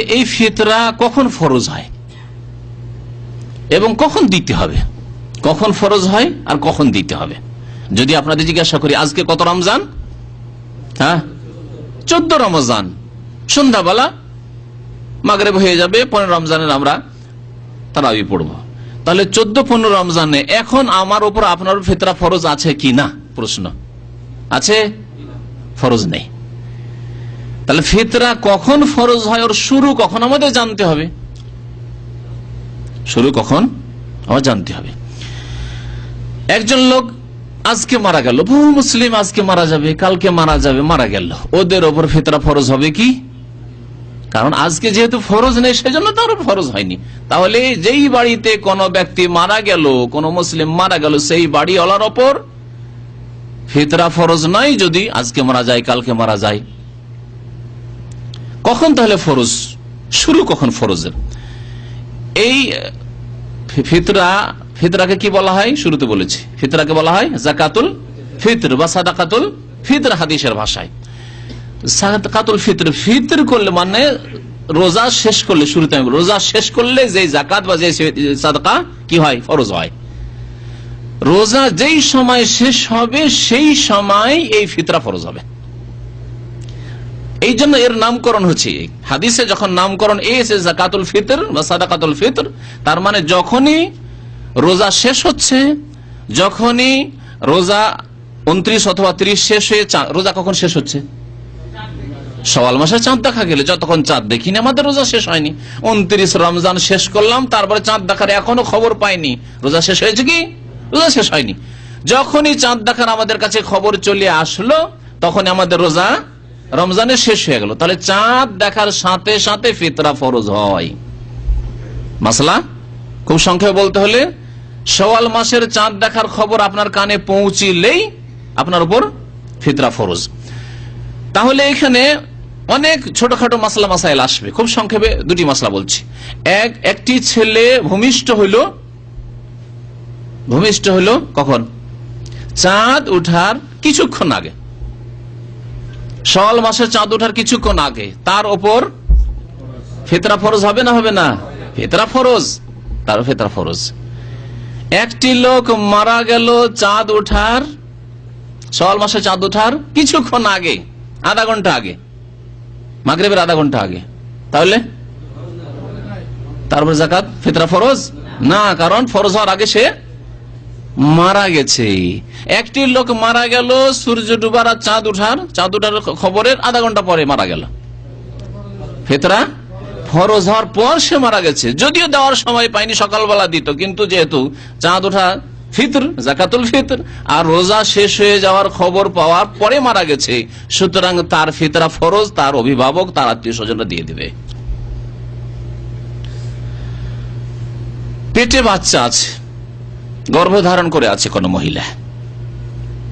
এই ফিতরা কখন ফরজ হয়? এবং কখন দিতে হবে? কখন ফরজ হয় আর কখন দিতে হবে? যদি আপনাদের জিজ্ঞাসা করি, আজকে কত রমজান? হ্যাঁ? চোদ্দ রমজান। সন্ধ্যাবেলা মাগরেব হয়ে যাবে, পনেরো রমজানের আমরা তারাবি পড়ব। তাহলে চোদ্দ, পনেরো রমজানে এখন আমার উপর আপনার ফিতরা ফরজ আছে কি না? প্রশ্ন। আছে? ফরজ নেই। তাহলে ফিতরা কখন ফরজ হয় ওর শুরু কখন? আমাদের জানতে হবে। শুরু কখন? আমার জানতে হবে। একজন লোক আজকে মারা গেল, বহু মুসলিম আজকে মারা যাবে, কালকে মারা যাবে, মারা গেল। ওদের ওপর ফিতরা ফরজ হবে কি? কারণ আজকে যেহেতু ফরজ নেই, সেজন্য তার ফরজ হয়নি। তাহলে যেই বাড়িতে কোনো ব্যক্তি মারা গেল, কোন মুসলিম মারা গেল, সেই বাড়ি বাড়িওয়ালার ওপর ফিতরা ফরজ নয় যদি আজকে মারা যায়, কালকে মারা যায়। কখন তাহলে ফরজ? শুরু কখন ফরজের? এই ফিতরা, ফিতরাকে কি বলা হয়? শুরুতে বলেছি। ফিতরাকে বলা হয় জাকাতুল ফিতর বা সাদাকাতুল ফিতর হাদিসের ভাষায়। সাদাকাতুল ফিতর ফিতর করলে মানে রোজা শেষ করলে, শুরুতে আমি রোজা শেষ করলে যে জাকাত বা যে সাদকা কি হয়? ফরজ হয়। রোজা যেই সময় শেষ হবে, সেই সময় এই ফিতরা ফরজ হবে। এই জন্য এর নামকরণ হচ্ছে। হাদিসে যখন নামকরণ এসে জাকাতুল ফিতর বা সাদাকাতুল ফিতর, তার মানে যখনই রোজা শেষ হচ্ছে, যখনই রোজা উনত্রিশ অথবা ত্রিশ শেষ হয়ে রোজা কখন শেষ হচ্ছে? সওয়াল মাসে চাঁদ দেখা গেলে, যতক্ষণ চাঁদ দেখিনি, আমাদের রোজা শেষ হয়নি। উনত্রিশ রমজান শেষ করলাম, তারপরে চাঁদ দেখার এখনও খবর পাইনি। রোজা শেষ হয়েছে কি? রোজা শেষ হয়নি। যখনই চাঁদ দেখার আমাদের কাছে খবর চলে আসলো তখন আমাদের রোজা রমজানের শেষ হয়ে গেল। তাহলে চাঁদ দেখার সাথে সাথে ফিতরা ফরজ হয়। মাসলা, খুব সংক্ষেপে বলতে হলে সওয়াল মাসের চাঁদ দেখার খবর আপনার কানে পৌঁছিলেই আপনার উপর ফিতরা ফরজ। তাহলে এখানে অনেক ছোটখাটো মাসলা মাসাইল আসবে। খুব সংক্ষেপে দুটি মাসলা বলছি। এক, একটি ছেলে ভূমিষ্ঠ হইল। ভূমিষ্ঠ হইল কখন? চাঁদ উঠার কিছুক্ষণ আগে। সওয়াল মাসের চাঁদ উঠার কিছুক্ষণ আগে। তার ওপর ফেতরা ফরজ হবে না হবে না? ফেতরা ফরজ। তার ফেতরা ফরজ। একটি লোক মারা গেল চাঁদ ওঠার সওয়াল মাসে চাঁদ উঠার কিছুক্ষণ আগে, আধা ঘণ্টা আগে। মাগরেবের আধা ঘণ্টা আগে। তাহলে? তারপর জাকাত? ফেতরা ফরজ? না, কারণ ফরজ হওয়ার আগে সে মারা গেছে। একটি লোক মারা গেল, সূর্য ডুবার আর চাঁদ উঠার চাঁদ উঠার খবরের আধা ঘণ্টা পরে মারা গেল। ফেতরা? ফরজ হওয়ার পর সে মারা গেছে। যদিও দেওয়ার সময় পাইনি সকালবেলা দিত, কিন্তু যেহেতু চাঁদ ওঠা ফিতর, জাকাতুল ফিতর, আর রোজা শেষ হয়ে যাওয়ার খবর পাওয়ার পরে মারা গেছে, সুতরাং তার ফিতরা ফরজ, তার অভিভাবক, তার আত্মীয় স্বজনরা দিয়ে দিবে। পেটে বাচ্চা আছে। গর্ভে ধারণ করে আছে কোন মহিলা।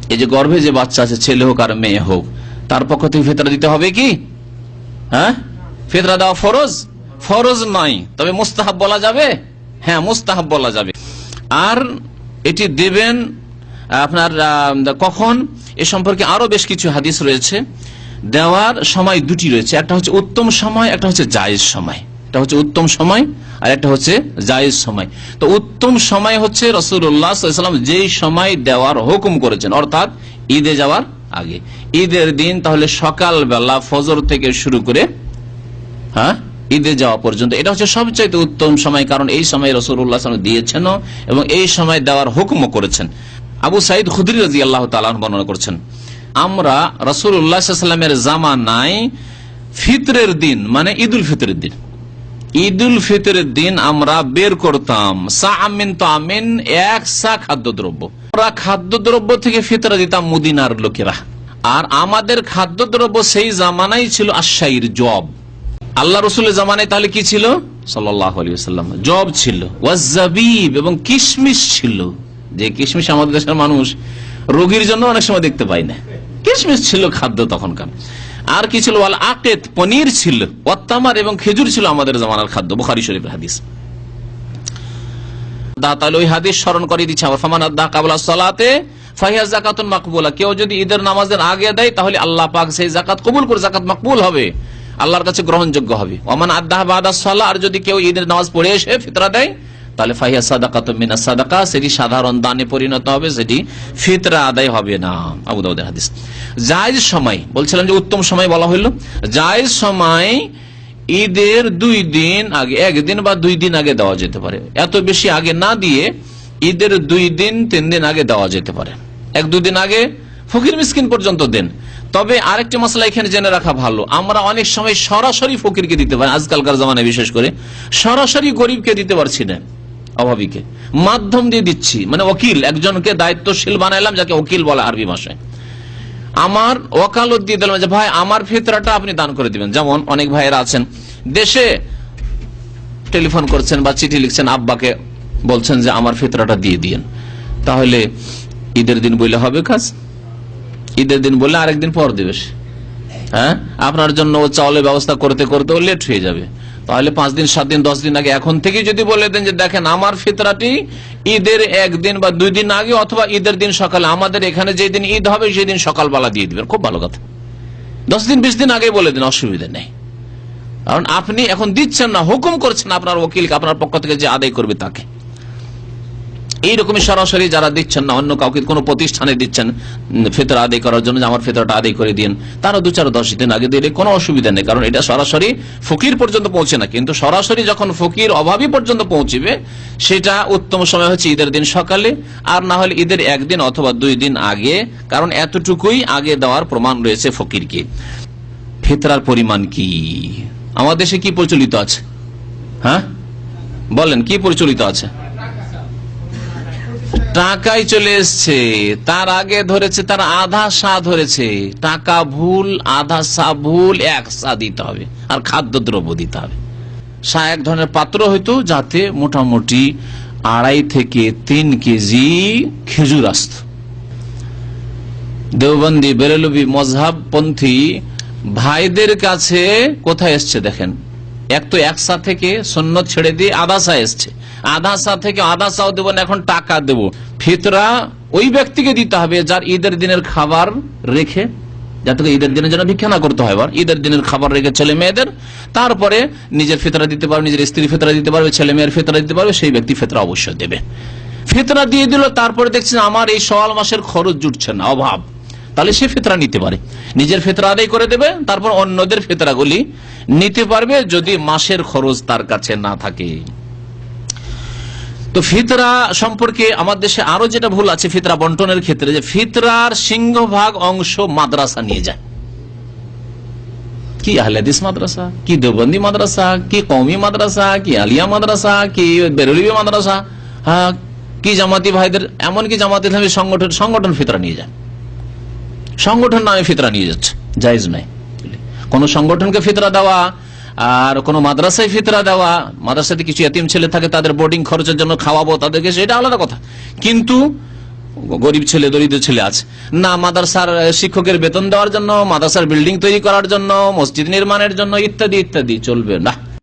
এই যে গর্ভে যে বাচ্চা আছে, ছেলে হোক আর মেয়ে হোক, তার পক্ষ থেকে ফেতরা দিতে হবে কি? হ্যাঁ? ফেতরা দেওয়া ফরজ? ফরজ নয়। তবে মুস্তাহাব বলা যাবে? হ্যাঁ মুস্তাহাব বলা যাবে। আর এটি দেবেন, আপনার কখন? এ সম্পর্কে আরও বেশ কিছু হাদিস রয়েছে। দেওয়ার সময় দুটি রয়েছে। একটা হচ্ছে উত্তম সময়, একটা হচ্ছে জায়েজ সময়। এটা হচ্ছে উত্তম সময় আর একটা হচ্ছে জায়েজ সময়। তো উত্তম সময় হচ্ছে রসুল্লাহাম যেই সময় দেওয়ার হুকুম করেছেন, অর্থাৎ ঈদে যাওয়ার আগে। ঈদের দিন তাহলে সকালবেলা ফজর থেকে শুরু করে হ্যাঁ ঈদে যাওয়া পর্যন্ত। এটা হচ্ছে সবচাইতে উত্তম সময়, কারণ এই সময় রসুল্লাহ দিয়েছেন এবং এই সময় দেওয়ার হুকুমও করেছেন। আবু সাইদ খুদরি রাজি আল্লাহ তালা বর্ণনা করছেন, আমরা রসুল্লাহামের জামানায় ফিতরের দিন মানে ঈদুল ফিতরের দিন ঈদুল ফিতরের দিন আমরা বের করতাম। সা আমিন তো আমিন এক সা খাদ্যদ্রব্য। আমরা খাদ্যদ্রব্য থেকে ফিতরা দিতাম মুদিনার লোকেরা। আর আমাদের খাদ্যদ্রব্য সেই জামানাই ছিল আশাইর জব। আল্লাহ রসুলের জামানায় তাহলে কি ছিল? সাল্লাম জব ছিল। ওয়াজাবিব এবং কিশমিশ ছিল। যে কিশমিশ আমাদের দেশের মানুষ রোগীর জন্য অনেক সময় দেখতে পাই না। কিশমিশ ছিল খাদ্য তখনকার। আর কি ছিল? ওয়াল আকেত পনির ছিল, ওয়াত্তামার এবং খেজুর ছিল আমাদের জামানার খাদ্য, বুখারি শরীফের হাদিস। ওই হাদিস স্মরণ করে দিচ্ছে আবার ফামান আদা কাবলা সালাতে, ফাহিয়া জাকাতুন মাকবুলা। কেউ যদি ঈদের নামাজের আগে দেয়, তাহলে আল্লাহ পাক সেই জাকাত কবুল করে জাকাত মাকবুল হবে। আল্লাহর কাছে গ্রহণযোগ্য হবে। ওমান আদাহ বাদা সাল্লাহ আর যদি কেউ ঈদের নামাজ পড়ে এসে ফিতরা দেয় তাহলে ফাহিয়া সাদাকা তো মিনা সাদাকা, সেটি সাধারণ দানে পরিণত হবে সেটি ফিতরা আদায় হবে না। আবু দাউদের হাদিস। জায়েজ সময়, বলছিলাম যে উত্তম সময় বলা হইল। জায়েজ সময় ঈদের দুই দিন আগে, একদিন বা দুই দিন আগে দেওয়া যেতে পারে। এত বেশি আগে না দিয়ে ঈদের দুই দিন, তিন দিন আগে দেওয়া যেতে পারে। এক, দুই দিন আগে ফকির মিসকিন পর্যন্ত দেন। তবে আরেকটি মশলা এখানে জেনে রাখা ভালো। আমরা অনেক সময় সরাসরি ফকিরকে দিতে পারি, আজকালকার জামানায় বিশেষ করে সরাসরি গরিবকে দিতে পারছি না। অভাবীকে। মাধ্যম দিয়ে দিচ্ছি। মানে ওকিল, একজনকে দায়িত্বশীল বানাইলাম, যাকে ওকিল বলে আরবি ভাষায়। আমার ওকালত দিয়ে দিলাম যে, ভাই, আমার ফিতরাটা আপনি দান করে দিবেন। যেমন অনেক ভাইয়েরা আছেন। দেশে টেলিফোন করছেন বা চিঠি লিখছেন, আব্বাকে বলছেন যে, আমার ফিতরাটা দিয়ে দিয়েন। তাহলে ঈদের দিন বললে হবে কাজ? ঈদের দিন বললে আরেকদিন পর দেবে হ্যাঁ? আপনার জন্য ও চাউলের ব্যবস্থা করতে করতে ও লেট হয়ে যাবে। তাহলে পাঁচ দিন, সাত দিন, দশ দিন আগে। এখন থেকে যদি বলে দেন যে, দেখেন, আমার ফিতরাটি ঈদের একদিন বা দুই দিন আগে অথবা ঈদের দিন সকালে, আমাদের এখানে যেদিন ঈদ হবে, সেই দিন সকালবেলা দিয়ে দিবেন। খুব ভালো কথা। দশ দিন, বিশ দিন আগে বলে দিন, অসুবিধা নেই। কারণ আপনি এখন দিচ্ছেন না, হুকুম করছেন আপনার ওকিলকে, আপনার পক্ষ থেকে যে আদায় করবে তাকে। এইরকমই সরাসরি যারা দিচ্ছেন না, অন্য কাউকে কোনো প্রতিষ্ঠানে দিচ্ছেন ফেতরা আদায় করার জন্য আমার ফেতরাটা আদায় করে দিন তারা দু চার দশ দিন আগে দিলে কোনো অসুবিধা নেই, কারণ এটা সরাসরি ফকির পর্যন্ত পৌঁছে না। কিন্তু সরাসরি যখন ফকির অভাবী পর্যন্ত পৌঁছিবে, সেটা উত্তম সময় হচ্ছে ঈদের দিন সকালে, আর না হলে ঈদের একদিন অথবা দুই দিন আগে, কারণ এতটুকুই আগে দেওয়ার প্রমাণ রয়েছে ফকিরকে। ফেতরার পরিমাণ কি? আমাদের দেশে কি প্রচলিত আছে? হ্যাঁ? বলেন, কি প্রচলিত আছে? টাকাই চলে এসছে। তার আগে ধরেছে, তার আধা সা ধরেছে। টাকা ভুল, আধা সা ভুল, এক সা দিতে হবে। আর খাদ্যদ্রব্য দিতে হবে। সা এক ধরনের পাত্র হয়তো যাতে মোটামুটি আড়াই থেকে তিন কেজি খেজুর আসত। দেওবন্দি বেরেলবি মজহাবপন্থী ভাইদের কাছে কোথায় এসছে দেখেন? এক তো একসা থেকে সন্ন্যত ছেড়ে দিয়ে আদাসা এসছে। আধা সা থেকে আদাসাও দেবো না, এখন টাকা দেব। ফিতরা ওই ব্যক্তিকে দিতে হবে যার ঈদের দিনের খাবার রেখে, যাতে ঈদের দিনের জন্য ভিক্ষা না করতে হয় ঈদের দিনের খাবার রেখে ছেলে মেয়েদের, তারপরে নিজের ফেতরা দিতে পারবে, নিজের স্ত্রী ফেতরা দিতে পারবে, ছেলে মেয়ের ফিতরা দিতে পারবে, সেই ব্যক্তি ফেতরা অবশ্যই দেবে। ফেতরা দিয়ে দিল, তারপরে দেখছেন আমার এই সওয়াল মাসের খরচ জুটছে না, অভাব। তাহলে সে ফেতরা নিতে পারে। নিজের ফেতরা আদায় করে দেবে, তারপর অন্যদের ফেতরাগুলি নিতে পারবে যদি মাসের খরচ তার কাছে না থাকে। তো ফিতরা সম্পর্কে আমার দেশে আরও যেটা ভুল আছে ফিতরা বন্টনের ক্ষেত্রে, যে ফিতরার সিংহভাগ অংশ মাদ্রাসা নিয়ে যায়। কি আহলাদিস মাদ্রাসা? কি দেবন্দি মাদ্রাসা? কি কৌমি মাদ্রাসা? কি আলিয়া মাদ্রাসা? কি বেরলিবি মাদ্রাসা? হ্যাঁ কি জামাতি ভাইদের, এমনকি জামাতি ইসলামী সংগঠন সংগঠন ফিতরা নিয়ে যায়। সংগঠন নামে ফিতরা নিয়ে যাচ্ছে, জায়জ নাই। কোন সংগঠনকে ফিতরা দেওয়া আর কোন মাদ্রাসায় ফিতরা দেওয়া মাদ্রাসাতে কিছু এতিম ছেলে থাকে, তাদের বোর্ডিং খরচের জন্য খাওয়াবো তাদেরকে, সেটা আলাদা কথা। কিন্তু গরিব ছেলে, দরিদ্র ছেলে আছে। না, মাদ্রাসার শিক্ষকের বেতন দেওয়ার জন্য, মাদ্রাসার বিল্ডিং তৈরি করার জন্য, মসজিদ নির্মাণের জন্য, ইত্যাদি ইত্যাদি, চলবে না।